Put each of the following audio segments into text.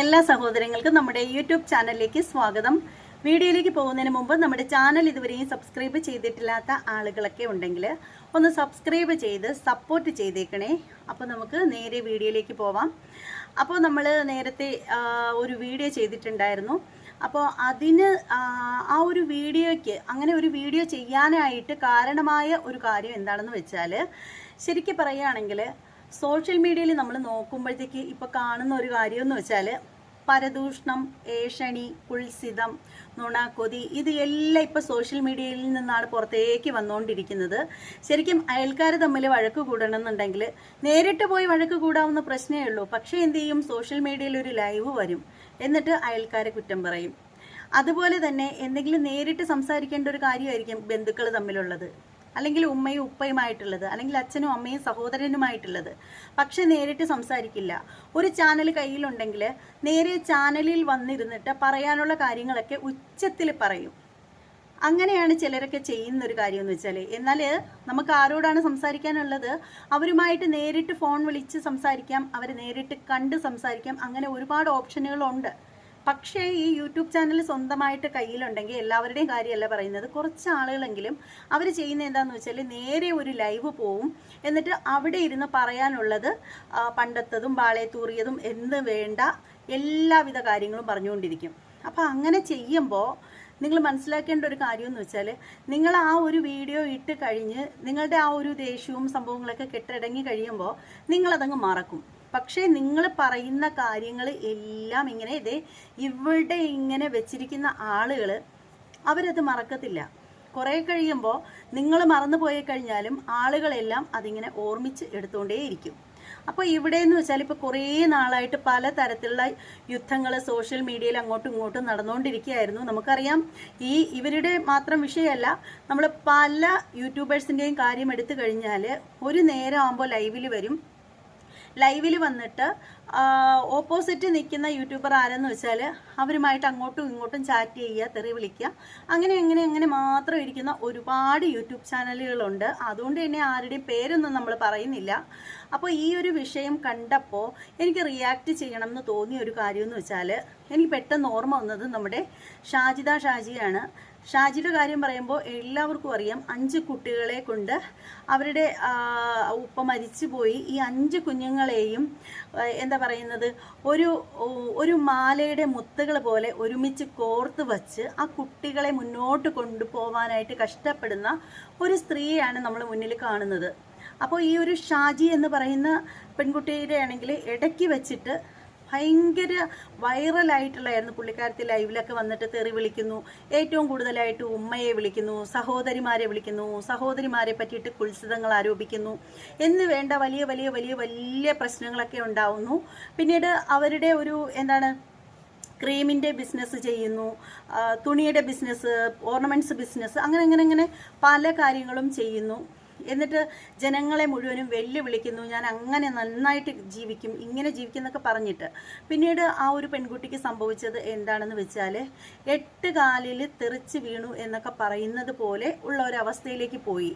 എല്ലാ സഹോദരങ്ങൾക്കും നമ്മുടെ യൂട്യൂബ് ചാനലിലേക്ക് സ്വാഗതം. വീഡിയോയിലേക്ക് പോകുന്നതിന് മുമ്പ് നമ്മുടെ ചാനൽ ഇതുവരെയും സബ്സ്ക്രൈബ് ചെയ്തിട്ടില്ലാത്ത ആളുകളൊക്കെ ഉണ്ടെങ്കിൽ ഒന്ന് സബ്സ്ക്രൈബ് ചെയ്ത് സപ്പോർട്ട് ചെയ്തേക്കണേ. അപ്പോൾ നമുക്ക് നേരെ വീഡിയോയിലേക്ക് പോവാം. അപ്പോൾ നമ്മൾ നേരത്തെ ഒരു വീഡിയോ ചെയ്തിട്ടുണ്ടായിരുന്നു. അപ്പോൾ അതിന് ആ, ഒരു വീഡിയോയ്ക്ക് അങ്ങനെ ഒരു വീഡിയോ ചെയ്യാനായിട്ട് കാരണമായ ഒരു കാര്യം എന്താണെന്ന് വെച്ചാൽ ശരിക്കും പറയുകയാണെങ്കിൽ സോഷ്യൽ മീഡിയയിൽ നമ്മൾ നോക്കുമ്പോഴത്തേക്ക് ഇപ്പോൾ കാണുന്ന ഒരു കാര്യം എന്ന് വെച്ചാൽ പരദൂഷണം ഏഷണി കുൽസിതം നുണ കൊതി ഇത് എല്ലാം ഇപ്പോൾ സോഷ്യൽ മീഡിയയിൽ നിന്നാണ് പുറത്തേക്ക് വന്നുകൊണ്ടിരിക്കുന്നത് ശരിക്കും അയൽക്കാർ തമ്മിൽ വഴക്ക് കൂടണമെന്നുണ്ടെങ്കിൽ നേരിട്ട് പോയി വഴക്ക് കൂടാവുന്ന പ്രശ്നമേ ഉള്ളൂ. പക്ഷേ എന്ത് ചെയ്യും? സോഷ്യൽ മീഡിയയിൽ ഒരു ലൈവ് വരും. എന്നിട്ട് അയൽക്കാരെ കുറ്റം പറയും. അതുപോലെ തന്നെ എന്തെങ്കിലും നേരിട്ട് സംസാരിക്കേണ്ട ഒരു കാര്യമായിരിക്കും ബന്ധുക്കൾ തമ്മിലുള്ളത്. അല്ലെങ്കിൽ ഉമ്മയും ഉപ്പയുമായിട്ടുള്ളത് അല്ലെങ്കിൽ അച്ഛനും അമ്മയും സഹോദരനുമായിട്ടുള്ളത്. പക്ഷെ നേരിട്ട് സംസാരിക്കില്ല. ഒരു ചാനൽ കയ്യിലുണ്ടെങ്കിൽ നേരെ ചാനലിൽ വന്നിരുന്നിട്ട് പറയാനുള്ള കാര്യങ്ങളൊക്കെ ഉച്ചത്തിൽ പറയും. അങ്ങനെയാണ് ചിലരൊക്കെ ചെയ്യുന്ന ഒരു കാര്യം എന്ന് വെച്ചാൽ എന്നാൽ നമുക്ക് ആരോടാണ് സംസാരിക്കാനുള്ളത്? അവരുമായിട്ട് നേരിട്ട് ഫോൺ വിളിച്ച് സംസാരിക്കാം അവരെ നേരിട്ട് കണ്ട് സംസാരിക്കാം അങ്ങനെ ഒരുപാട് ഓപ്ഷനുകളുണ്ട്. പക്ഷേ ഈ യൂട്യൂബ് ചാനൽ സ്വന്തമായിട്ട് കയ്യിലുണ്ടെങ്കിൽ എല്ലാവരുടെയും കാര്യമല്ല പറയുന്നത്. കുറച്ച് ആളുകളെങ്കിലും അവർ ചെയ്യുന്ന എന്താണെന്ന് വെച്ചാൽ നേരെ ഒരു ലൈവ് പോവും. എന്നിട്ട് അവിടെ ഇരുന്ന് പറയാനുള്ളത് പണ്ടത്തതും തൂറിയതും എന്ത് വേണ്ട എല്ലാവിധ കാര്യങ്ങളും പറഞ്ഞുകൊണ്ടിരിക്കും. അപ്പോൾ അങ്ങനെ ചെയ്യുമ്പോൾ നിങ്ങൾ മനസ്സിലാക്കേണ്ട ഒരു കാര്യം എന്ന് വെച്ചാൽ നിങ്ങൾ ആ ഒരു വീഡിയോ ഇട്ട് കഴിഞ്ഞ് നിങ്ങളുടെ ആ ഒരു ദേഷ്യവും സംഭവങ്ങളൊക്കെ കെട്ടടങ്ങി കഴിയുമ്പോൾ നിങ്ങളതങ്ങ് മറക്കും. പക്ഷേ നിങ്ങൾ പറയുന്ന കാര്യങ്ങൾ എല്ലാം ഇങ്ങനെ ഇതേ ഇവിടെ ഇങ്ങനെ വെച്ചിരിക്കുന്ന ആളുകൾ അവരത് മറക്കത്തില്ല. കുറേ കഴിയുമ്പോൾ നിങ്ങൾ മറന്നു പോയി കഴിഞ്ഞാലും ആളുകളെല്ലാം അതിങ്ങനെ ഓർമ്മിച്ച് എടുത്തുകൊണ്ടേയിരിക്കും. അപ്പോൾ ഇവിടെ എന്ന് വെച്ചാൽ ഇപ്പോൾ കുറേ നാളായിട്ട് പല തരത്തിലുള്ള യുദ്ധങ്ങൾ സോഷ്യൽ മീഡിയയിൽ അങ്ങോട്ടും ഇങ്ങോട്ടും നടന്നുകൊണ്ടിരിക്കുകയായിരുന്നു. നമുക്കറിയാം ഈ ഇവരുടെ മാത്രം വിഷയമല്ല നമ്മൾ പല യൂട്യൂബേഴ്സിന്റെയും കാര്യം എടുത്തു കഴിഞ്ഞാൽ ഒരു നേരം ആകുമ്പോൾ ലൈവിൽ വരും. ലൈവിൽ വന്നിട്ട് ഓപ്പോസിറ്റ് നിൽക്കുന്ന യൂട്യൂബർ ആരെന്ന് വെച്ചാൽ അവരുമായിട്ട് അങ്ങോട്ടും ഇങ്ങോട്ടും ചാറ്റ് ചെയ്യുക തെറി വിളിക്കുക. അങ്ങനെ അങ്ങനെ അങ്ങനെ മാത്രം ഇരിക്കുന്ന ഒരുപാട് യൂട്യൂബ് ചാനലുകളുണ്ട് അതുകൊണ്ട് തന്നെ ആരുടെയും പേരൊന്നും നമ്മൾ പറയുന്നില്ല. അപ്പോൾ ഈ ഒരു വിഷയം കണ്ടപ്പോൾ എനിക്ക് റിയാക്ട് ചെയ്യണം എന്ന് തോന്നിയ ഒരു കാര്യമെന്ന് വെച്ചാൽ എനിക്ക് പെട്ടെന്ന് ഓർമ്മ വന്നത് നമ്മുടെ ഷാജിദ ഷാജിയാണ്. ഷാജിയുടെ കാര്യം പറയുമ്പോൾ എല്ലാവർക്കും അറിയാം അഞ്ച് കുട്ടികളെ കൊണ്ട് അവരുടെ ഉപ്പ മരിച്ചു പോയി. ഈ അഞ്ച് കുഞ്ഞുങ്ങളെയും എന്താ പറയുന്നത് ഒരു ഒരു മാലയുടെ മുത്തുകൾ പോലെ ഒരുമിച്ച് കോർത്ത് വച്ച് ആ കുട്ടികളെ മുന്നോട്ട് കൊണ്ടുപോകാനായിട്ട് കഷ്ടപ്പെടുന്ന ഒരു സ്ത്രീയാണ് നമ്മൾ മുന്നിൽ കാണുന്നത്. അപ്പോൾ ഈ ഒരു ഷാജി എന്ന് പറയുന്ന പെൺകുട്ടിയുടെ ആണെങ്കിൽ ഇടയ്ക്ക് വെച്ചിട്ട് ഭയങ്കര വൈറലായിട്ടുള്ളതായിരുന്നു പുള്ളിക്കാരത്തി ലൈവിലൊക്കെ വന്നിട്ട് തെറി വിളിക്കുന്നു. ഏറ്റവും കൂടുതലായിട്ട് ഉമ്മയെ വിളിക്കുന്നു സഹോദരിമാരെ വിളിക്കുന്നു സഹോദരിമാരെ പറ്റിയിട്ട് കുത്സിതങ്ങൾ ആരോപിക്കുന്നു. എന്ന് വേണ്ട വലിയ വലിയ വലിയ വലിയ പ്രശ്നങ്ങളൊക്കെ ഉണ്ടാവുന്നു. പിന്നീട് അവരുടെ ഒരു എന്താണ് ക്രീമിന്റെ ബിസിനസ് ചെയ്യുന്നു. തുണിയുടെ ബിസിനസ് ഓർണമെന്റ്സ് ബിസിനസ് അങ്ങനെ അങ്ങനെ അങ്ങനെ പല കാര്യങ്ങളും ചെയ്യുന്നു. എന്നിട്ട് ജനങ്ങളെ മുഴുവനും വെല്ലുവിളിക്കുന്നു ഞാൻ അങ്ങനെ നന്നായിട്ട് ജീവിക്കും ഇങ്ങനെ ജീവിക്കും എന്നൊക്കെ പറഞ്ഞിട്ട്. പിന്നീട് ആ ഒരു പെൺകുട്ടിക്ക് സംഭവിച്ചത് എന്താണെന്ന് വെച്ചാൽ എട്ട് കാലിൽ തെറിച്ച് വീണു എന്നൊക്കെ പറയുന്നത് പോലെ ഉള്ള ഒരവസ്ഥയിലേക്ക് പോയി.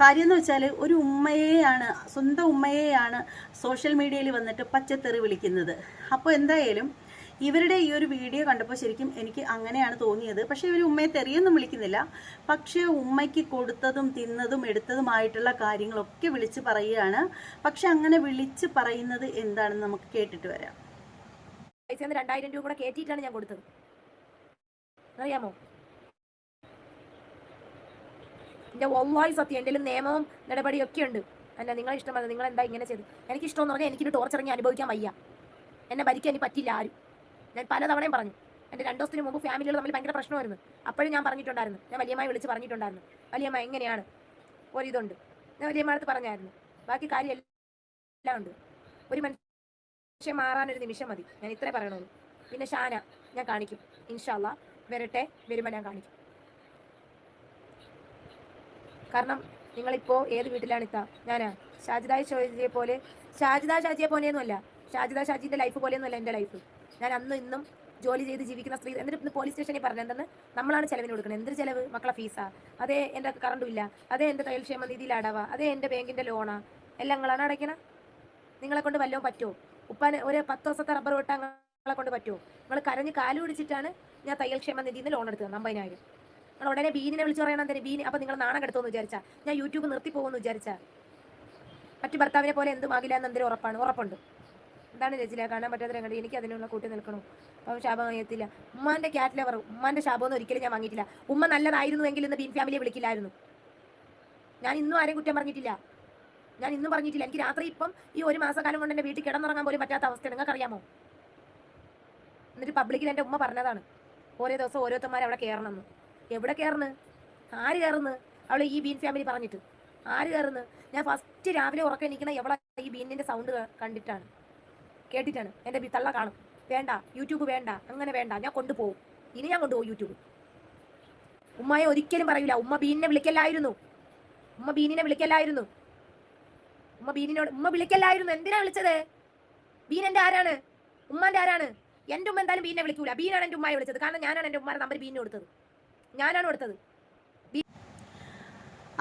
കാര്യം എന്ന് വെച്ചാൽ ഒരു ഉമ്മയെയാണ് സ്വന്തം ഉമ്മയെയാണ് സോഷ്യൽ മീഡിയയിൽ വന്നിട്ട് പച്ചത്തെറി വിളിക്കുന്നത്. അപ്പോൾ എന്തായാലും ഇവരുടെ ഈ ഒരു വീഡിയോ കണ്ടപ്പോൾ ശരിക്കും എനിക്ക് അങ്ങനെയാണ് തോന്നിയത്. പക്ഷേ ഇവർ ഉമ്മയെ തെറിയൊന്നും വിളിക്കുന്നില്ല. പക്ഷേ ഉമ്മയ്ക്ക് കൊടുത്തതും തിന്നതും എടുത്തതുമായിട്ടുള്ള കാര്യങ്ങളൊക്കെ വിളിച്ച് പറയുകയാണ്. പക്ഷെ അങ്ങനെ വിളിച്ച് പറയുന്നത് എന്താണെന്ന് നമുക്ക് കേട്ടിട്ട് വരാം. രണ്ടായിരം രൂപ കൂടെ കയറ്റിയിട്ടാണ് ഞാൻ കൊടുത്തത്. അറിയാമോ? എന്റെ ഒന്നായി സത്യം. എന്റെ നിയമവും നടപടിയൊക്കെ ഉണ്ട്. അല്ല നിങ്ങളെ ഇഷ്ടമല്ല നിങ്ങൾ എന്താ ഇങ്ങനെ ചെയ്ത് എനിക്ക് ഇഷ്ടമെന്ന് പറഞ്ഞാൽ എനിക്കിത് ടോർച്ചറിങ്ങി അനുഭവിക്കാൻ വയ്യ. എന്നെ ഭരിക്കാൻ പറ്റില്ല ആരും. ഞാൻ പലതവണയും പറഞ്ഞു. എന്റെ രണ്ട് ദിവസത്തിന് മുമ്പ് ഫാമിലികൾ തമ്മിൽ ഭയങ്കര പ്രശ്നമായിരുന്നു. അപ്പോഴും ഞാൻ പറഞ്ഞിട്ടുണ്ടായിരുന്നു. ഞാൻ വലിയമായി വിളിച്ച് പറഞ്ഞിട്ടുണ്ടായിരുന്നു. വലിയമ്മ എങ്ങനെയാണ്? ഒരിതുണ്ട്. ഞാൻ വലിയമ്മടുത്ത് പറഞ്ഞായിരുന്നു. ബാക്കി കാര്യം എല്ലാം ഉണ്ട്. ഒരു മനുഷ്യൻ മാറാനൊരു നിമിഷം മതി. ഞാൻ ഇത്രേ പറയണുള്ളൂ. പിന്നെ ഷാന ഞാൻ കാണിക്കും. ഇൻഷാല്ല വരട്ടെ വരുമ്പോൾ ഞാൻ കാണിക്കും. കാരണം നിങ്ങളിപ്പോൾ ഏത് വീട്ടിലാണ് ഇത്ത? ഞാനാ. ഷാജിദായ ഷോജിയെ പോലെ ഷാജിദ ഷാജിയെ പോലെയൊന്നുമല്ല. ഷാജിദ ഷാജിന്റെ ലൈഫ് പോലെയൊന്നുമല്ല എന്റെ ലൈഫ് ഞാൻ അന്നും ഇന്നും ജോലി ചെയ്ത് ജീവിക്കുന്ന സ്ത്രീ എന്നിട്ട് ഇന്ന് പോലീസ് സ്റ്റേഷനിൽ പറഞ്ഞു എന്തെന്ന്? നമ്മളാണ് ചെലവിന് കൊടുക്കുന്നത് എന്തൊരു ചിലവ്? മക്കളെ ഫീസാ അതേ എന്റെ കറണ്ടും ഇല്ല. അതേ എന്റെ തൊഴിൽക്ഷേമ നിധിയിൽ അടവാ. അതേ എന്റെ ബാങ്കിന്റെ ലോണാ എല്ലാം നിങ്ങളാണ് അടയ്ക്കണം? നിങ്ങളെ കൊണ്ട് വല്ലതും പറ്റുമോ? ഉപ്പാന് ഒരു പത്ത് ദിവസത്തെ റബ്ബർ വെട്ടാൻ നിങ്ങളെ കൊണ്ട് പറ്റുമോ? നിങ്ങൾ കരഞ്ഞ് കാലു പിടിച്ചിട്ടാണ് ഞാൻ തയ്യൽക്ഷേമ നിധിയിൽ നിന്ന് ലോൺ എടുത്തത്. അമ്പതിനായിരം. നിങ്ങൾ ഉടനെ ബീനിനെ വിളിച്ച് പറയണം. തന്നെ ബീനി അപ്പം നിങ്ങൾ നാണം കെടുത്തോന്ന് വിചാരിച്ചാൽ ഞാൻ യൂട്യൂബ് നിർത്തി പോകുമെന്ന് വിചാരിച്ചാൽ മറ്റു ഭർത്താവിനെ പോലെ എന്തുമാകില്ല എന്ന് ഉറപ്പാണ്? ഉറപ്പുണ്ട്. എന്താണ് രചില കാണാൻ പറ്റാത്ത രംഗത്ത് എനിക്ക് അതിനുള്ള കൂട്ടി നിൽക്കണോ. അപ്പം ശാപം എത്തില്ല ഉമ്മാന്റെ ക്യാറ്റ് ലവർ ഉമ്മാന്റെ ശാപമൊന്നും ഒരിക്കലും ഞാൻ വാങ്ങിയിട്ടില്ല. ഉമ്മ നല്ലതായിരുന്നുവെങ്കിൽ ഇന്ന് ബീൻ ഫാമിലിയെ വിളിക്കില്ലായിരുന്നു. ഞാൻ ഇന്നും ആരെയും കുറ്റം പറഞ്ഞിട്ടില്ല. ഞാൻ ഇന്നും പറഞ്ഞിട്ടില്ല. എനിക്ക് രാത്രി ഇപ്പം ഈ ഒരു മാസക്കാലം കൊണ്ട് എന്റെ വീട്ടിൽ കിടന്നുറങ്ങാൻ പോലും പറ്റാത്ത അവസ്ഥ. നിങ്ങൾക്കറിയാമോ? എന്നിട്ട് പബ്ലിക്കിൽ എന്റെ ഉമ്മ പറഞ്ഞതാണ്. ഓരോ ദിവസം ഓരോരുത്തന്മാർ അവിടെ കയറണമെന്ന് എവിടെ കയറുന്നു ആര് കയറുന്നു അവൾ ഈ ബീൻ ഫാമിലി പറഞ്ഞിട്ട്. ആര് കയറുന്നു ഞാൻ ഫസ്റ്റ് രാവിലെ ഉറക്കം എണീക്കണ എവിടെ ഈ ബീനിന്റെ സൗണ്ട് കണ്ടിട്ടാണ്. കേട്ടിട്ടാണ്. എന്റെ തള്ള കാണും. വേണ്ട യൂട്യൂബ് വേണ്ട അങ്ങനെ വേണ്ട ഞാൻ കൊണ്ടുപോകും. ഇനി ഞാൻ കൊണ്ടുപോകും യൂട്യൂബ്. ഉമ്മയെ ഒരിക്കലും പറയില്ല ഉമ്മ ബീനിനെ വിളിക്കല്ലായിരുന്നു. ഉമ്മ ബീനിനെ വിളിക്കല്ലായിരുന്നു. ഉമ്മ ബീനിനോട് ഉമ്മ വിളിക്കല്ലായിരുന്നു. എന്തിനാ വിളിച്ചത്? ബീൻ എന്റെ ആരാണ്? ഉമ്മാന്റെ ആരാണ്? എന്റെ ഉമ്മ എന്തായാലും ബീനെ വിളിക്കൂല. ബീനാണ് എന്റെ ഉമ്മയെ വിളിച്ചത്. കാരണം ഞാനാണ് എന്റെ ഉമ്മാരെ നമ്പർ ബീനെ കൊടുത്തത്. ഞാനാണ് കൊടുത്തത്.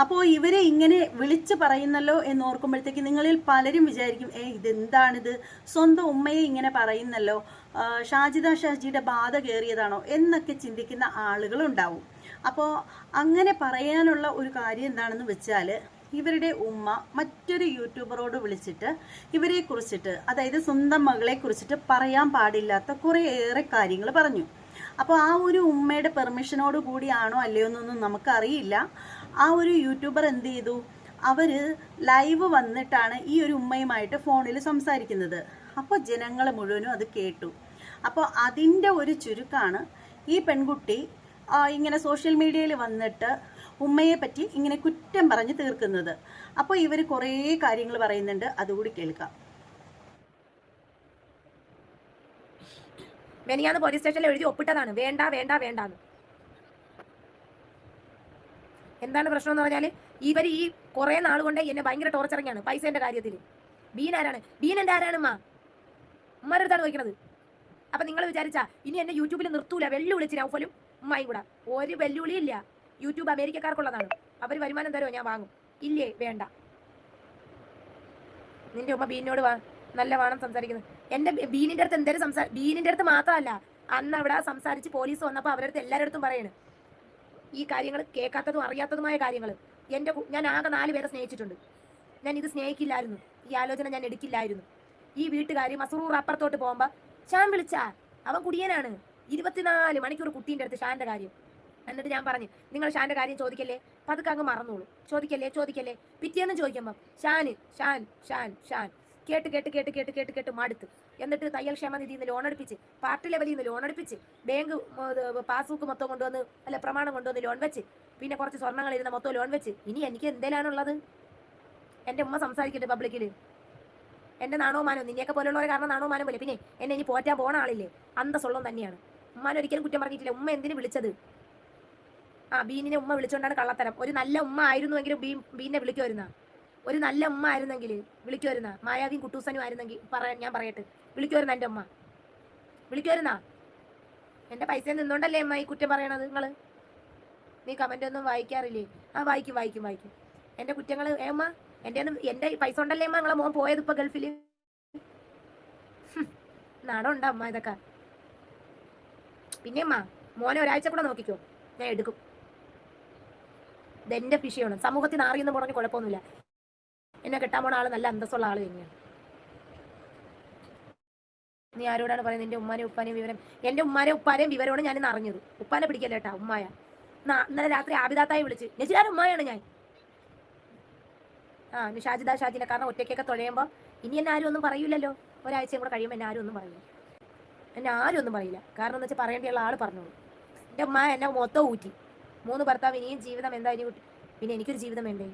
അപ്പോൾ ഇവരെ ഇങ്ങനെ വിളിച്ച് പറയുന്നല്ലോ എന്ന് ഓർക്കുമ്പോഴത്തേക്ക് നിങ്ങളിൽ പലരും വിചാരിക്കും ഏ ഇതെന്താണിത്? സ്വന്തം ഉമ്മയെ ഇങ്ങനെ പറയുന്നല്ലോ. ഷാജിദ ഷാജിയുടെ ബാധ കയറിയതാണോ? എന്നൊക്കെ ചിന്തിക്കുന്ന ആളുകളുണ്ടാവും. അപ്പോൾ അങ്ങനെ പറയാനുള്ള ഒരു കാര്യം എന്താണെന്ന് വെച്ചാൽ ഇവരുടെ ഉമ്മ മറ്റൊരു യൂട്യൂബറോട് വിളിച്ചിട്ട് ഇവരെ കുറിച്ചിട്ട് അതായത് സ്വന്തം മകളെ കുറിച്ചിട്ട് പറയാൻ പാടില്ലാത്ത കുറേയേറെ കാര്യങ്ങൾ പറഞ്ഞു. അപ്പോൾ ആ ഒരു ഉമ്മയുടെ പെർമിഷനോട് കൂടിയാണോ അല്ലയോ എന്നൊന്നും നമുക്കറിയില്ല. ആ ഒരു യൂട്യൂബർ എന്ത് ചെയ്തു? അവർ ലൈവ് വന്നിട്ടാണ് ഈ ഒരു ഉമ്മയുമായിട്ട് ഫോണിൽ സംസാരിക്കുന്നത്. അപ്പോൾ ജനങ്ങൾ മുഴുവനും അത് കേട്ടു. അപ്പോൾ അതിന്റെ ഒരു ചുരുക്കാണ് ഈ പെൺകുട്ടി ഇങ്ങനെ സോഷ്യൽ മീഡിയയിൽ വന്നിട്ട് ഉമ്മയെ പറ്റി ഇങ്ങനെ കുറ്റം പറഞ്ഞ് തീർക്കുന്നത്. അപ്പോൾ ഇവർ കുറേ കാര്യങ്ങൾ പറയുന്നുണ്ട്. അതുകൂടി കേൾക്കാം. മെനിയാന്ന് പോലീസ് സ്റ്റേഷനിൽ എഴുതി ഒപ്പിട്ടതാണ്. വേണ്ട വേണ്ട വേണ്ടാന്ന്. എന്താണ് പ്രശ്നം എന്ന് പറഞ്ഞാൽ ഇവർ ഈ കുറെ നാൾ കൊണ്ട് എന്നെ ഭയങ്കര ടോർച്ചറിങ്ങാണ് പൈസേന്റെ കാര്യത്തിൽ ബീൻ ആരാണ്? ബീൻ എന്റെ ആരാണ് ഉമ്മ? ഉമ്മരടുത്താണ് അടുത്താണ് അപ്പൊ നിങ്ങൾ വിചാരിച്ചാ ഇനി എന്നെ യൂട്യൂബിൽ നിർത്തൂല വെല്ലുവിളിച്ച് നൗഫലും ഉമ്മായി കൂടെ. ഒരു വെല്ലുവിളി ഇല്ല. യൂട്യൂബ് അമേരിക്കക്കാർക്കുള്ളതാണ് അവർ വരുമാനം തരുമോ ഞാൻ വാങ്ങും. ഇല്ലേ? വേണ്ട. നിന്റെ ഉമ്മ ബീനോട് വാ നല്ല വേണം സംസാരിക്കുന്നത് എന്റെ ബീനിന്റെ അടുത്ത് എന്തേലും സംസാ ബീനിന്റെ അടുത്ത് മാത്രമല്ല അന്ന് അവിടെ സംസാരിച്ച് പോലീസ് വന്നപ്പോൾ അവരുടെ അടുത്ത് എല്ലാവരുടെ പറയണ്. ഈ കാര്യങ്ങൾ കേൾക്കാത്തതും അറിയാത്തതുമായ കാര്യങ്ങൾ എന്റെ ഞാൻ ആകെ നാല് പേരെ സ്നേഹിച്ചിട്ടുണ്ട്. ഞാൻ ഇത് സ്നേഹിക്കില്ലായിരുന്നു. ഈ ആലോചന ഞാൻ എടുക്കില്ലായിരുന്നു. ഈ വീട്ടുകാർ മസറൂർ അപ്പുറത്തോട്ട് പോകുമ്പോൾ ഷാൻ വിളിച്ചാ? അവൻ കുടിയനാണ്. ഇരുപത്തിനാല് മണിക്കൂർ കുട്ടീന്റെ അടുത്ത് ഷാന്റെ കാര്യം. എന്നിട്ട് ഞാൻ പറഞ്ഞു നിങ്ങൾ ഷാന്റെ കാര്യം ചോദിക്കല്ലേ? പതുക്കെ അങ്ങ് മറന്നോളൂ. ചോദിക്കല്ലേ? ചോദിക്കല്ലേ? പിറ്റേന്ന് ചോദിക്കുമ്പോൾ ഷാൻ ഷാൻ ഷാൻ ഷാൻ. കേട്ട് കേട്ട് കേട്ട് കേട്ട് കേട്ട് കേട്ട് മടുത്ത്. എന്നിട്ട് തയ്യൽ ക്ഷേമനിധിയിൽ നിന്ന് ലോൺ എടുപ്പിച്ച് പാർട്ടി ലെവലിൽ നിന്ന് ലോൺ എടുപ്പിച്ച് ബാങ്ക് പാസ്ബുക്ക് മൊത്തം കൊണ്ടുവന്ന് അല്ല പ്രമാണം കൊണ്ടുവന്ന് ലോൺ വെച്ച്. പിന്നെ കുറച്ച് സ്വർണങ്ങൾ ഇരുന്ന മൊത്തം ലോൺ വെച്ച്. ഇനി എനിക്ക് എന്തേലാണുള്ളത്? എന്റെ ഉമ്മ സംസാരിക്കട്ടെ പബ്ലിക്കിൽ എന്റെ നാണോമാനോ നിന്നെയൊക്കെ പോലുള്ളവരെ കാരണം നാണോമാനം പോലെ. പിന്നെ എന്നെ ഇനി പോറ്റാൻ പോണ ആളില്ലേ? അന്തസ്സുള്ളതും തന്നെയാണ്. ഉമ്മാനെ ഒരിക്കലും കുറ്റം പറഞ്ഞിട്ടില്ല. ഉമ്മ എന്തിനു വിളിച്ചത്? ആ ബീനിനെ ഉമ്മ വിളിച്ചുകൊണ്ടാണ് കള്ളത്തരം. ഒരു നല്ല ഉമ്മ ആയിരുന്നുവെങ്കിലും ബീൻ ബീനെ വിളിക്കുമായിരുന്ന? ഒരു നല്ല അമ്മ ആയിരുന്നെങ്കിൽ വിളിക്കുമായിരുന്ന മായാവിയും കുട്ടൂസനും ആയിരുന്നെങ്കിൽ പറയാൻ ഞാൻ പറയട്ടെ. വിളിക്കുമായിരുന്ന എന്റെ ഉമ്മ വിളിക്കുമായിരുന്ന എന്റെ പൈസ നിന്നോണ്ടല്ലേ അമ്മ ഈ കുറ്റം പറയണത് നിങ്ങൾ നീ കമന്റ് ഒന്നും വായിക്കാറില്ലേ? ആ വായിക്കും വായിക്കും വായിക്കും. എന്റെ കുറ്റങ്ങൾ ഏ അമ്മ? എന്റെ എന്റെ പൈസ ഉണ്ടല്ലേ അമ്മ നിങ്ങളെ മോൻ പോയത് ഇപ്പോൾ ഗൾഫിൽ നാടം ഉണ്ടോ അമ്മ ഇതൊക്കെ. പിന്നെ അമ്മ മോനെ ഒരാഴ്ച കൂടെ നോക്കിക്കോ. ഞാൻ എടുക്കും. ഇതെന്റെ വിഷയമാണ്. സമൂഹത്തിൽ നാറിയെന്ന് പറഞ്ഞ് കുഴപ്പമൊന്നുമില്ല. എന്നെ കെട്ടാൻ പോണ ആൾ നല്ല അന്തസ്സുള്ള ആൾ തന്നെയാണ്. നീ ആരോടാണ് പറയുന്നത്? എന്റെ ഉമ്മാനെ ഉപ്പാനെയും വിവരം. എന്റെ ഉമ്മാനെ ഉപ്പാനെയും വിവരമാണ് ഞാൻ അറിഞ്ഞത്. ഉപ്പാനെ പിടിക്കല്ല കേട്ടാ ഉമ്മായ. ഇന്നലെ രാത്രി ആബിദാത്തായി വിളിച്ച്. നജിലാൻ ഉമ്മായാണ് ഞാൻ. ആ ഷാജിദ ഷാജിനെ കാരണം ഒറ്റയ്ക്കൊക്കെ തുഴയുമ്പോൾ ഇനി എന്നെ ആരും ഒന്നും പറയൂലല്ലോ ഒരാഴ്ചയും കൂടെ കഴിയുമ്പോൾ എന്നെ ആരും ഒന്നും പറയില്ല. എന്നെ ആരും ഒന്നും പറയില്ല. കാരണം എന്ന് വെച്ചാൽ പറയേണ്ടിയുള്ള ആൾ പറഞ്ഞോളൂ. എന്റെ ഉമ്മ എന്നെ മൊത്തം ഊറ്റി. മൂന്ന് ഭർത്താവ് ഇനിയും ജീവിതം എന്താ ഇനി പിന്നെ എനിക്കൊരു ജീവിതം വേണ്ടേ?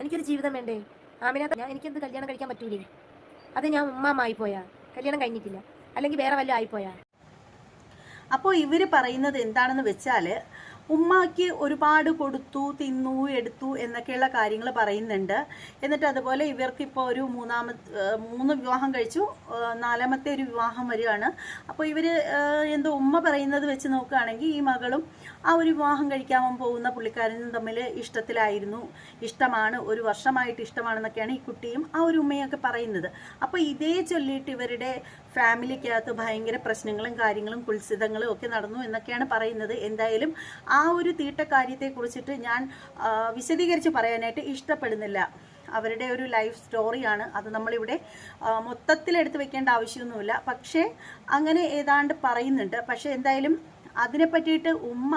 എനിക്കൊരു ജീവിതം വേണ്ടേ? ആമിന ഞാൻ എനിക്കെന്ത് കല്യാണം കഴിക്കാൻ പറ്റൂലേ? അത് ഞാൻ ഉമ്മാമായി പോയാ കല്യാണം കഴിഞ്ഞിട്ടില്ല. അല്ലെങ്കിൽ വേറെ വല്ലതും ആയിപ്പോയാ. അപ്പോൾ ഇവർ പറയുന്നത് എന്താണെന്ന് വെച്ചാൽ ഉമ്മാക്ക് ഒരുപാട് കൊടുത്തു തിന്നു എടുത്തു എന്നൊക്കെയുള്ള കാര്യങ്ങൾ പറയുന്നുണ്ട്. എന്നിട്ട് അതുപോലെ ഇവർക്കിപ്പോൾ ഒരു മൂന്നാമത്തെ മൂന്ന് വിവാഹം കഴിച്ചു. നാലാമത്തെ ഒരു വിവാഹം വരികയാണ്. അപ്പോൾ ഇവർ എന്തോ ഉമ്മ പറയുന്നത് വെച്ച് നോക്കുകയാണെങ്കിൽ ഈ മകളും ആ ഒരു വിവാഹം കഴിക്കാൻ പോകുന്ന പുള്ളിക്കാരനും തമ്മിൽ ഇഷ്ടത്തിലായിരുന്നു. ഇഷ്ടമാണ് ഒരു വർഷമായിട്ട് ഇഷ്ടമാണെന്നൊക്കെയാണ് ഈ കുട്ടിയും ആ ഒരു ഉമ്മയൊക്കെ പറയുന്നത്. അപ്പോൾ ഇതേ ചൊല്ലിയിട്ട് ഇവരുടെ ഫാമിലിക്കകത്ത് ഭയങ്കര പ്രശ്നങ്ങളും കാര്യങ്ങളും കുൽസിതങ്ങളും ഒക്കെ നടന്നു എന്നൊക്കെയാണ് പറയുന്നത്. എന്തായാലും ആ ഒരു തീട്ട കാര്യത്തെക്കുറിച്ചിട്ട് ഞാൻ വിശദീകരിച്ച് പറയാനായിട്ട് ഇഷ്ടപ്പെടുന്നില്ല. അവരുടെ ഒരു ലൈഫ് സ്റ്റോറിയാണ് അത് നമ്മളിവിടെ മൊത്തത്തിൽ എടുത്തു വെക്കേണ്ട ആവശ്യമൊന്നുമില്ല. പക്ഷേ അങ്ങനെ ഏതാണ്ട് പറയുന്നുണ്ട്. പക്ഷേ എന്തായാലും അതിനെ പറ്റിയിട്ട് ഉമ്മ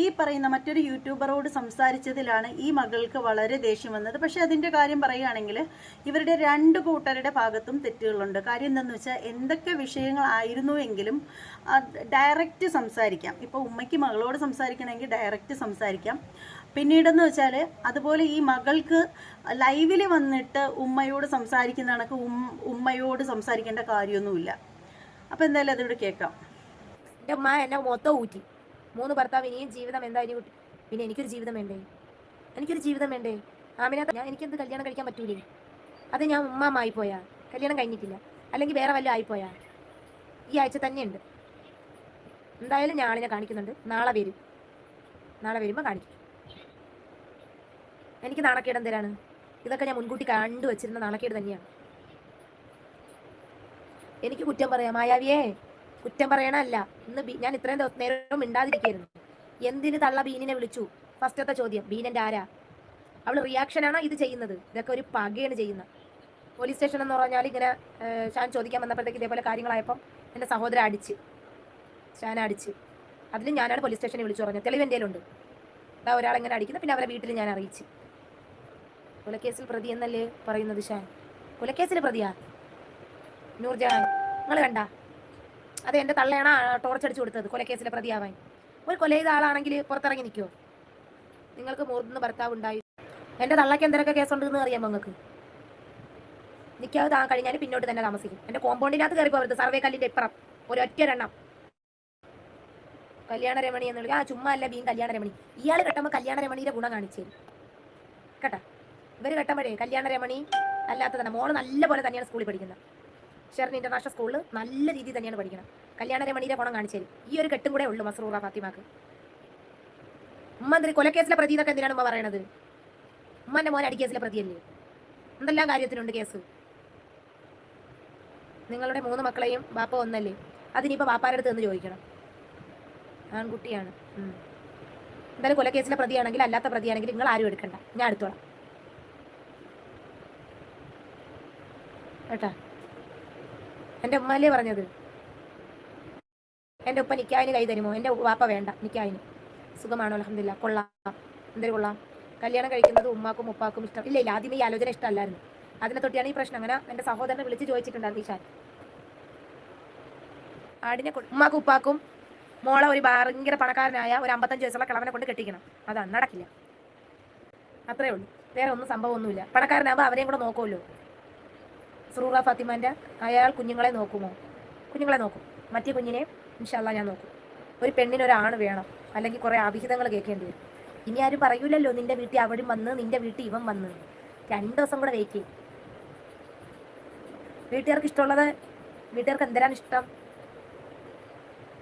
ഈ പറയുന്ന മറ്റൊരു യൂട്യൂബറോട് സംസാരിച്ചതിലാണ് ഈ മകൾക്ക് വളരെ ദേഷ്യം വന്നത്. പക്ഷേ അതിന്റെ കാര്യം പറയുകയാണെങ്കിൽ ഇവരുടെ രണ്ട് കൂട്ടരുടെ ഭാഗത്തും തെറ്റുകളുണ്ട്. കാര്യം എന്താണെന്ന് വെച്ചാൽ എന്തൊക്കെ വിഷയങ്ങളായിരുന്നുവെങ്കിലും ഡയറക്റ്റ് സംസാരിക്കാം. ഇപ്പോൾ ഉമ്മയ്ക്ക് മകളോട് സംസാരിക്കണമെങ്കിൽ ഡയറക്റ്റ് സംസാരിക്കാം. പിന്നീടെന്ന് വെച്ചാൽ അതുപോലെ ഈ മകൾക്ക് ലൈവിൽ വന്നിട്ട് ഉമ്മയോട് സംസാരിക്കുന്ന കണക്ക് ഉമ്മയോട് സംസാരിക്കേണ്ട കാര്യമൊന്നുമില്ല. അപ്പോൾ എന്തായാലും അതിവിടെ കേൾക്കാം. എന്റെ അമ്മ എന്നെ മൊത്തം ഊറ്റി. മൂന്ന് ഭർത്താവ് ഇനിയും ജീവിതം എന്താ ഇനി കുട്ടി. പിന്നെ എനിക്കൊരു ജീവിതം വേണ്ടേ? എനിക്കൊരു ജീവിതം വേണ്ടേ? ആമിന ഞാൻ എനിക്കെന്ത് കല്യാണം കഴിക്കാൻ പറ്റൂലേ? അത് ഞാൻ ഉമ്മാമായി പോയാ കല്യാണം കഴിഞ്ഞിട്ടില്ല. അല്ലെങ്കിൽ വേറെ വല്ലതും ആയിപ്പോയാ? ഈ ആഴ്ച തന്നെയുണ്ട്. എന്തായാലും ഞാൻ ആളിനെ കാണിക്കുന്നുണ്ട്. നാളെ വരും. നാളെ വരുമ്പോൾ കാണിക്കും. എനിക്ക് നാണക്കേട് എന്തരാണ് ഇതൊക്കെ ഞാൻ മുൻകൂട്ടി കണ്ടു വെച്ചിരുന്ന നാണക്കേട് തന്നെയാണ്. എനിക്ക് കുറ്റം പറയാം. മായാവിയേ. കുറ്റം പറയണല്ല ഇന്ന് ഞാൻ ഇത്രയും ദിവസം നേരം മിണ്ടാതിരിക്കായിരുന്നു എന്തിന് തള്ള ബീനിനെ വിളിച്ചു? ഫസ്റ്റത്തെ ചോദ്യം ബീനന്റെ ആരാ? അവൾ റിയാക്ഷൻ ആണോ ഇത് ചെയ്യുന്നത്? ഇതൊക്കെ ഒരു പകയാണ് ചെയ്യുന്നത് പോലീസ് സ്റ്റേഷൻ എന്ന് പറഞ്ഞാൽ ഇങ്ങനെ ഷാൻ ചോദിക്കാൻ വന്നപ്പോഴത്തേക്ക് ഇതേപോലെ കാര്യങ്ങളായപ്പം എന്റെ സഹോദരൻ അടിച്ച്. ഷാൻ അടിച്ച്. അതിൽ ഞാനാണ് പോലീസ് സ്റ്റേഷനിൽ വിളിച്ചു പറഞ്ഞത്. തെളിവ് എന്റെ ഉണ്ട് അതാ ഒരാളെങ്ങനെ അടിക്കുന്നത് പിന്നെ അവരെ വീട്ടിൽ ഞാൻ അറിയിച്ചു. കൊലക്കേസിൽ പ്രതി എന്നല്ലേ പറയുന്നത് ഷാൻ? കൊലക്കേസിൽ പ്രതിയാ? നൂർജഹാൻ നിങ്ങൾ കണ്ട? അത് എന്റെ തള്ളയാണ് ടോർച്ച് അടിച്ചു കൊടുത്തത് കൊലക്കേസിലെ പ്രതിയാവാൻ. ഒരു കൊല ചെയ്ത ആളാണെങ്കിൽ പുറത്തിറങ്ങി നിൽക്കുമോ നിങ്ങൾക്ക് മൂർന്ന് ഭർത്താവ് ഉണ്ടായി. എന്റെ തള്ളയ്ക്ക് എന്തൊക്കെ കേസുണ്ടെന്ന് അറിയാം നിങ്ങൾക്ക്? നിൽക്കാതെ താ കഴിഞ്ഞാൽ പിന്നോട്ട് തന്നെ താമസിക്കും. എന്റെ കോമ്പൗണ്ടിനകത്ത് കയറി പോകരുത് സർവേ കല്ലിന്റെ ഇപ്പുറം. ഒരൊറ്റ രണ്ണം കല്യാണ രമണി എന്ന് വിളിക്കുക ആ ചുമ്മാ അല്ല ബീൻ കല്യാണ രമണി. ഇയാൾ കെട്ടുമ്പോൾ കല്യാണ രമണിയുടെ ഗുണം കാണിച്ചു തരും. കേട്ടോ? ഇവർ കെട്ടുമ്പോഴേ കല്യാണ രമണി അല്ലാത്ത തന്നെ മോൾ നല്ല പോലെ തന്നെയാണ് സ്കൂളിൽ പഠിക്കുന്നത്. ഷെറിൻ ഇന്റർനാഷണൽ സ്കൂളിൽ നല്ല രീതിയിൽ തന്നെയാണ് പഠിക്കണം. കല്യാണരമണിയുടെ ഗുണം കാണിച്ചു തരും. ഈ ഒരു കെട്ടും കൂടെ ഉള്ളൂ മസറൂറ ഫാത്തിമാക്ക്. ഉമ്മ എന്തിന് കൊലക്കേസിലെ പ്രതി എന്നൊക്കെ എന്തിനാണ് ഉമ്മ പറയണത്? ഉമ്മന്റെ മോൻ അടിക്കേസിലെ പ്രതിയല്ലേ? എന്തെല്ലാം കാര്യത്തിനുണ്ട് കേസ്? നിങ്ങളുടെ മൂന്ന് മക്കളെയും ബാപ്പ ഒന്നല്ലേ? അതിനിപ്പോ ബാപ്പാരുടെ അടുത്ത് നിന്ന് ചോദിക്കണം. ആൺകുട്ടിയാണ്. എന്തായാലും കൊലക്കേസിലെ പ്രതിയാണെങ്കിൽ അല്ലാത്ത പ്രതിയാണെങ്കിൽ നിങ്ങൾ ആരും എടുക്കണ്ട. ഞാൻ എടുത്തോളാം കേട്ടാ? എന്റെ ഉമ്മല്ലേ പറഞ്ഞത്. എന്റെ ഉപ്പ നിക്കായിന് കൈ തരുമോ? എന്റെ വാപ്പ വേണ്ട നിക്കായിന് സുഖമാണോ? അലഹമില്ല കൊള്ളാം. എന്തൊരു കൊള്ളാം. കല്യാണം കഴിക്കുന്നത് ഉമ്മാക്കും ഉപ്പാക്കും ഇഷ്ടം. ഇല്ല ഇല്ല. ആദ്യമേ ഈ ആലോചന ഇഷ്ടമല്ലായിരുന്നു. അതിനെ തൊട്ടിയാണ് ഈ പ്രശ്നം. അങ്ങനെ എന്റെ സഹോദരനെ വിളിച്ച് ചോദിച്ചിട്ടുണ്ടായിരുന്നു ഈ ഷാൻ ആടിനെ ഉമ്മാക്കും ഉപ്പാക്കും മോളെ ഒരു ഭയങ്കര പണക്കാരനായ ഒരു അമ്പത്തഞ്ച് വയസ്സുള്ള കിളവനെ കൊണ്ട് കെട്ടിക്കണം. അതാണ്. നടക്കില്ല. അത്രേ ഉള്ളൂ. വേറെ ഒന്നും സംഭവമൊന്നുമില്ല. പണക്കാരനാകുമ്പോൾ അവരെയും കൂടെ നോക്കുമല്ലോ സുറൂറ ഫാത്തിമാന്റെ അയാൾ കുഞ്ഞുങ്ങളെ നോക്കുമോ? കുഞ്ഞുങ്ങളെ നോക്കും. മറ്റേ കുഞ്ഞിനെ ഇൻഷല്ല ഞാൻ നോക്കും. ഒരു പെണ്ണിനൊരാണ് വേണം. അല്ലെങ്കിൽ കുറേ അഭിഹിതങ്ങൾ കേൾക്കേണ്ടി വരും. ഇനി ആരും പറയൂലല്ലോ നിന്റെ വീട്ടിൽ അവരും വന്ന് നിന്റെ വീട്ടിൽ ഇവൻ വന്ന്. രണ്ട് ദിവസം കൂടെ വെയിറ്റ് ചെയ്യും. വീട്ടുകാർക്ക് ഇഷ്ടമുള്ളത് വീട്ടുകാർക്ക് എന്തരാണ് ഇഷ്ടം?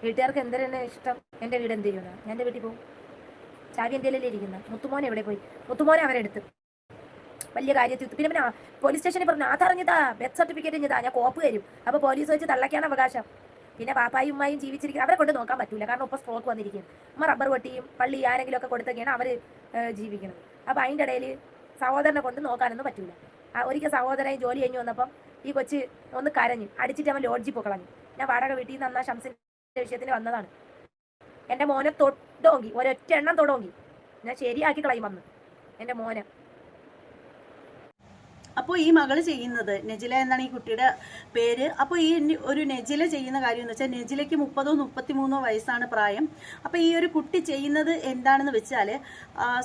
വീട്ടുകാർക്ക് എന്തരാണ് ഇഷ്ടം? എന്റെ വീട് എന്ത് ചെയ്യുന്നത് ഞാൻ എന്റെ വീട്ടിൽ പോകും. ചാവി എന്റെ ഇരിക്കുന്ന മുത്തുമോൻ എവിടെ പോയി? മുത്തുമോനെ അവരെടുത്ത് വലിയ കാര്യത്തിൽ പിന്നെ പിന്നെ പോലീസ് സ്റ്റേഷനിൽ പറഞ്ഞു അതറിഞ്ഞതാ ബെത്ത് സർട്ടിഫിക്കറ്റ് ഇഞ്ഞതാ ഞാൻ കോപ്പ് തരും. അപ്പോൾ പോലീസ് വെച്ച് തള്ളക്കാണ് അവകാശം. പിന്നെ പാപ്പായും ഉമ്മായും ജീവിച്ചിരിക്കും അവരെ കൊണ്ട് നോക്കാൻ പറ്റൂല കാരണം ഇപ്പോൾ സ്ട്രോക്ക് വന്നിരിക്കും അമ്മ റബ്ബർ വെട്ടിയും പള്ളി ആരെങ്കിലും ഒക്കെ കൊടുത്തൊക്കെയാണ് അവർ ജീവിക്കുന്നത്. അപ്പോൾ അതിന്റെ ഇടയിൽ സഹോദരനെ കൊണ്ട് നോക്കാനൊന്നും പറ്റൂല. ഒരിക്കൽ സഹോദരൻ ജോലി കഴിഞ്ഞ് വന്നപ്പം ഈ കൊച്ച് ഒന്ന് കരഞ്ഞ് അടിച്ചിട്ട് അവൻ ലോഡ്ജി പോക്കളഞ്ഞു ഞാൻ വാടക വീട്ടിൽ നിന്ന് അന്നാ ഷംസിന്റെ വിഷയത്തിന് വന്നതാണ്. എന്റെ മോനെ തൊട്ടോങ്കി ഒരൊറ്റ എണ്ണം തൊടോങ്കി. ഞാൻ ശരിയാക്കി കളയും വന്ന്. എന്റെ മോനെ. അപ്പോൾ ഈ മകൾ ചെയ്യുന്നത് നെജില എന്നാണ് ഈ കുട്ടിയുടെ പേര്. അപ്പോൾ ഈ ഒരു നെജില ചെയ്യുന്ന കാര്യം എന്ന് വെച്ചാൽ നെജിലയ്ക്ക് മുപ്പതോ മുപ്പത്തിമൂന്നോ വയസ്സാണ് പ്രായം. അപ്പോൾ ഈ ഒരു കുട്ടി ചെയ്യുന്നത് എന്താണെന്ന് വെച്ചാൽ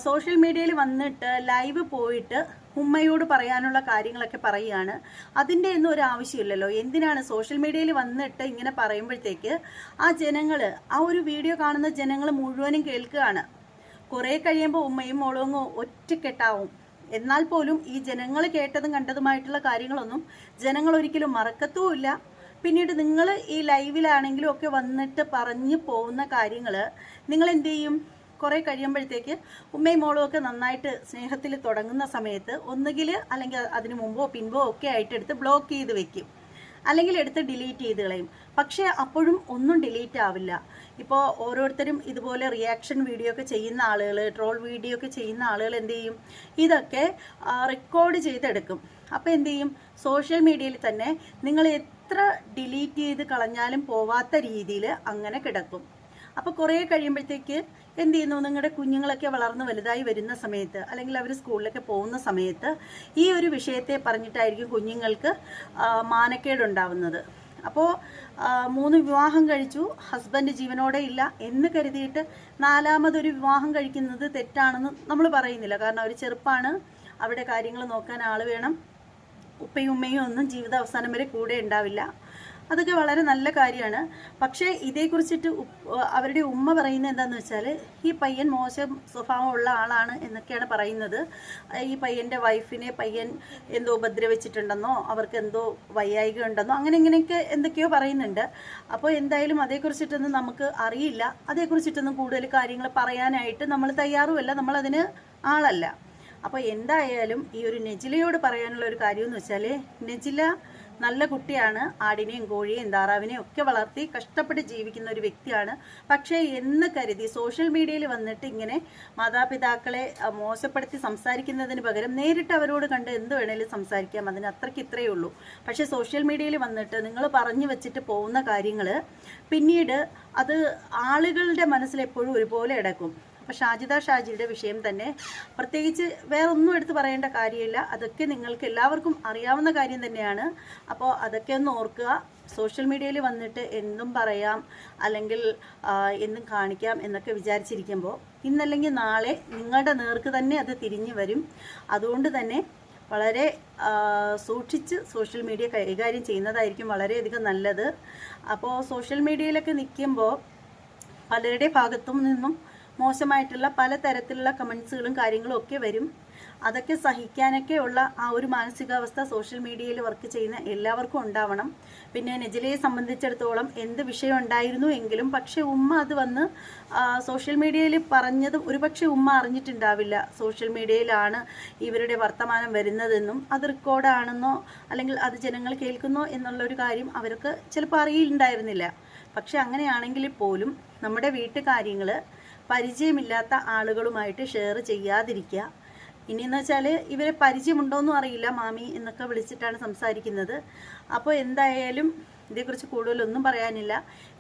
സോഷ്യൽ മീഡിയയിൽ വന്നിട്ട് ലൈവ് പോയിട്ട് ഉമ്മയോട് പറയാനുള്ള കാര്യങ്ങളൊക്കെ പറയുകയാണ്. അതിന്റെ ഒന്നും ഒരു ആവശ്യമില്ലല്ലോ. എന്തിനാണ് സോഷ്യൽ മീഡിയയിൽ വന്നിട്ട് ഇങ്ങനെ പറയുമ്പോഴത്തേക്ക് ആ ജനങ്ങൾ ആ ഒരു വീഡിയോ കാണുന്ന ജനങ്ങൾ മുഴുവനും കേൾക്കുകയാണ്. കുറേ കഴിയുമ്പോൾ ഉമ്മയും മുളകും ഒറ്റക്കെട്ടാവും. എന്നാൽ പോലും ഈ ജനങ്ങൾ കേട്ടതും കണ്ടതുമായിട്ടുള്ള കാര്യങ്ങളൊന്നും ജനങ്ങൾ ഒരിക്കലും മറക്കത്തുമില്ല പിന്നീട് നിങ്ങൾ ഈ ലൈവിലാണെങ്കിലും ഒക്കെ വന്നിട്ട് പറഞ്ഞു പോകുന്ന കാര്യങ്ങൾ നിങ്ങൾ എന്ത് ചെയ്യും? കുറേ കഴിയുമ്പോഴത്തേക്ക് ഉമ്മയും മോളും ഒക്കെ നന്നായിട്ട് സ്നേഹത്തിൽ തുടങ്ങുന്ന സമയത്ത് ഒന്നുകിൽ അല്ലെങ്കിൽ അതിനു മുമ്പോ പിൻപോ ഒക്കെ ആയിട്ട് എടുത്ത് ബ്ലോക്ക് ചെയ്ത് വെക്കും. അല്ലെങ്കിൽ എടുത്ത് ഡിലീറ്റ് ചെയ്ത് കളയും. പക്ഷേ അപ്പോഴും ഒന്നും ഡിലീറ്റ് ആവില്ല. ഇപ്പോൾ ഓരോരുത്തരും ഇതുപോലെ റിയാക്ഷൻ വീഡിയോ ഒക്കെ ചെയ്യുന്ന ആളുകൾ ട്രോൾ വീഡിയോ ഒക്കെ ചെയ്യുന്ന ആളുകൾ എന്ത് ചെയ്യും? ഇതൊക്കെ റെക്കോർഡ് ചെയ്തെടുക്കും. അപ്പോൾ എന്ത് ചെയ്യും? സോഷ്യൽ മീഡിയയിൽ തന്നെ നിങ്ങൾ എത്ര ഡിലീറ്റ് ചെയ്ത് കളഞ്ഞാലും പോവാത്ത രീതിയിൽ അങ്ങനെ കിടക്കും. അപ്പോൾ കുറേ കഴിയുമ്പോഴത്തേക്ക് എന്ത് ചെയ്യുന്നു? നിങ്ങളുടെ കുഞ്ഞുങ്ങളൊക്കെ വളർന്ന് വലുതായി വരുന്ന സമയത്ത് അല്ലെങ്കിൽ അവർ സ്കൂളിലൊക്കെ പോകുന്ന സമയത്ത് ഈ ഒരു വിഷയത്തെ പറഞ്ഞിട്ടായിരിക്കും കുഞ്ഞുങ്ങൾക്ക് മാനക്കേടുണ്ടാവുന്നത്. അപ്പോൾ മൂന്ന് വിവാഹം കഴിച്ചു. ഹസ്ബൻഡ് ജീവനോടെ ഇല്ല എന്ന് കരുതിയിട്ട് നാലാമതൊരു വിവാഹം കഴിക്കുന്നത് തെറ്റാണെന്ന് നമ്മൾ പറയുന്നില്ല. കാരണം അവർ ചെറുപ്പമാണ് അവിടെ കാര്യങ്ങൾ നോക്കാൻ ആൾ വേണം. ഉപ്പയും ഉമ്മയും ഒന്നും ജീവിത അവസാനം വരെ കൂടെ ഉണ്ടാവില്ല. അതൊക്കെ വളരെ നല്ല കാര്യമാണ്. പക്ഷേ ഇതേക്കുറിച്ചിട്ട് അവരുടെ ഉമ്മ പറയുന്നത് എന്താണെന്ന് വെച്ചാൽ ഈ പയ്യൻ മോശം സ്വഭാവമുള്ള ആളാണ് എന്നൊക്കെയാണ് പറയുന്നത്. ഈ പയ്യന്റെ വൈഫിനെ പയ്യൻ എന്തോ ഉപദ്രവിച്ചിട്ടുണ്ടെന്നോ അവർക്ക് എന്തോ വയ്യായിക ഉണ്ടെന്നോ അങ്ങനെ ഇങ്ങനെയൊക്കെ എന്തൊക്കെയോ പറയുന്നുണ്ട്. അപ്പോൾ എന്തായാലും അതേക്കുറിച്ചിട്ടൊന്നും നമുക്ക് അറിയില്ല. അതേക്കുറിച്ചിട്ടൊന്നും കൂടുതൽ കാര്യങ്ങൾ പറയാനായിട്ട് നമ്മൾ തയ്യാറുമല്ല. നമ്മളതിന് ആളല്ല. അപ്പോൾ എന്തായാലും ഈ ഒരു നെജിലയോട് പറയാനുള്ള ഒരു കാര്യം എന്ന് വെച്ചാൽ നെജില നല്ല കുട്ടിയാണ്. ആടിനെയും കോഴിയെയും താറാവിനെയും ഒക്കെ വളർത്തി കഷ്ടപ്പെട്ട് ജീവിക്കുന്ന ഒരു വ്യക്തിയാണ്. പക്ഷേ എന്ന് കരുതി സോഷ്യൽ മീഡിയയിൽ വന്നിട്ട് ഇങ്ങനെ മാതാപിതാക്കളെ മോശപ്പെടുത്തി സംസാരിക്കുന്നതിന് പകരം നേരിട്ട് അവരോട് കണ്ട് എന്ത് വേണേലും സംസാരിക്കാം. അതിന് അത്രയ്ക്ക് ഇത്രയേ ഉള്ളൂ. പക്ഷേ സോഷ്യൽ മീഡിയയിൽ വന്നിട്ട് നിങ്ങൾ പറഞ്ഞു വെച്ചിട്ട് പോകുന്ന കാര്യങ്ങൾ പിന്നീട് അത് ആളുകളുടെ മനസ്സിൽ എപ്പോഴും ഒരുപോലെ കിടക്കും അപ്പോൾ ഷാജിദ ഷാജിയുടെ വിഷയം തന്നെ. പ്രത്യേകിച്ച് വേറെ ഒന്നും എടുത്ത് പറയേണ്ട കാര്യമില്ല. അതൊക്കെ നിങ്ങൾക്ക് എല്ലാവർക്കും അറിയാവുന്ന കാര്യം തന്നെയാണ്. അപ്പോൾ അതൊക്കെ ഒന്ന് ഓർക്കുക. സോഷ്യൽ മീഡിയയിൽ വന്നിട്ട് എന്തും പറയാം അല്ലെങ്കിൽ എന്തും കാണിക്കാം എന്നൊക്കെ വിചാരിച്ചിരിക്കുമ്പോൾ ഇന്നല്ലെങ്കിൽ നാളെ നിങ്ങളുടെ നേർക്ക് തന്നെ അത് തിരിഞ്ഞു വരും. അതുകൊണ്ട് തന്നെ വളരെ സൂക്ഷിച്ച് സോഷ്യൽ മീഡിയ കൈകാര്യം ചെയ്യുന്നതായിരിക്കും വളരെയധികം നല്ലത്. അപ്പോൾ സോഷ്യൽ മീഡിയയിലൊക്കെ നിൽക്കുമ്പോൾ പലരുടെ ഭാഗത്തു നിന്നും മോശമായിട്ടുള്ള പല തരത്തിലുള്ള കമൻസുകളും കാര്യങ്ങളും ഒക്കെ വരും. അതൊക്കെ സഹിക്കാനൊക്കെ ഉള്ള ആ ഒരു മാനസികാവസ്ഥ സോഷ്യൽ മീഡിയയിൽ വർക്ക് ചെയ്യുന്ന എല്ലാവർക്കും ഉണ്ടാവണം. പിന്നെ നെജിലയെ സംബന്ധിച്ചിടത്തോളം എന്ത് വിഷയം ഉണ്ടായിരുന്നു എങ്കിലും പക്ഷെ ഉമ്മ അത് വന്ന് സോഷ്യൽ മീഡിയയിൽ പറഞ്ഞതും ഒരുപക്ഷെ ഉമ്മ അറിഞ്ഞിട്ടുണ്ടാവില്ല. സോഷ്യൽ മീഡിയയിലാണ് ഇവരുടെ വർത്തമാനം വരുന്നതെന്നും അത് റെക്കോർഡാണെന്നോ അല്ലെങ്കിൽ അത് ജനങ്ങൾ കേൾക്കുന്നോ എന്നുള്ള ഒരു കാര്യം അവർക്ക് ചിലപ്പോൾ അറിയില്ലായിരുന്നില്ല പക്ഷെ അങ്ങനെയാണെങ്കിൽ പോലും നമ്മുടെ വീട്ടുകാര്യങ്ങൾ പരിചയമില്ലാത്ത ആളുകളുമായിട്ട് ഷെയർ ചെയ്യാതിരിക്കുക. ഇനിയെന്ന് വെച്ചാൽ ഇവരെ പരിചയമുണ്ടോയെന്നും അറിയില്ല മാമി എന്നൊക്കെ വിളിച്ചിട്ടാണ് സംസാരിക്കുന്നത്. അപ്പോൾ എന്തായാലും ഇതേക്കുറിച്ച് കൂടുതലൊന്നും പറയാനില്ല.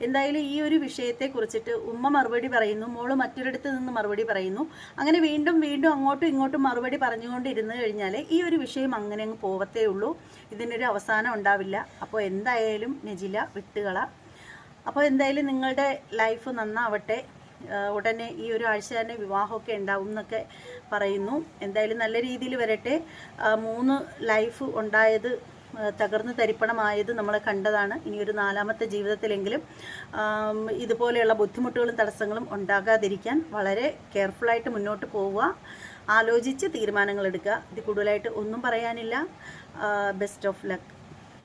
എന്തായാലും ഈ ഒരു വിഷയത്തെ കുറിച്ചിട്ട് ഉമ്മ മറുപടി പറയുന്നു മോൾ മറ്റൊരിടത്ത് നിന്ന് മറുപടി പറയുന്നു. അങ്ങനെ വീണ്ടും വീണ്ടും അങ്ങോട്ടും ഇങ്ങോട്ടും മറുപടി പറഞ്ഞുകൊണ്ടിരുന്നു കഴിഞ്ഞാൽ ഈ ഒരു വിഷയം അങ്ങനെ അങ്ങ് പോവത്തേ ഉള്ളൂ. ഇതിനൊരു അവസാനം ഉണ്ടാവില്ല. അപ്പോൾ എന്തായാലും നെജില വിട്ടുകള. അപ്പോൾ എന്തായാലും നിങ്ങളുടെ ലൈഫ് നന്നാവട്ടെ. ഉടനെ ഈ ഒരു ആഴ്ച തന്നെ വിവാഹമൊക്കെ ഉണ്ടാവും എന്നൊക്കെ പറയുന്നു. എന്തായാലും നല്ല രീതിയിൽ വരട്ടെ. മൂന്ന് ലൈഫ് ഉണ്ടായത് തകർന്നു തരിപ്പണമായത് നമ്മൾ കണ്ടതാണ്. ഇനി ഒരു നാലാമത്തെ ജീവിതത്തിലെങ്കിലും ഇതുപോലെയുള്ള ബുദ്ധിമുട്ടുകളും തടസ്സങ്ങളും ഉണ്ടാകാതിരിക്കാൻ വളരെ കെയർഫുള്ളായിട്ട് മുന്നോട്ട് പോവുക. ആലോചിച്ച് തീരുമാനങ്ങൾ എടുക്കുക. ഇത് കൂടുതലായിട്ട് ഒന്നും പറയാനില്ല. Best of luck.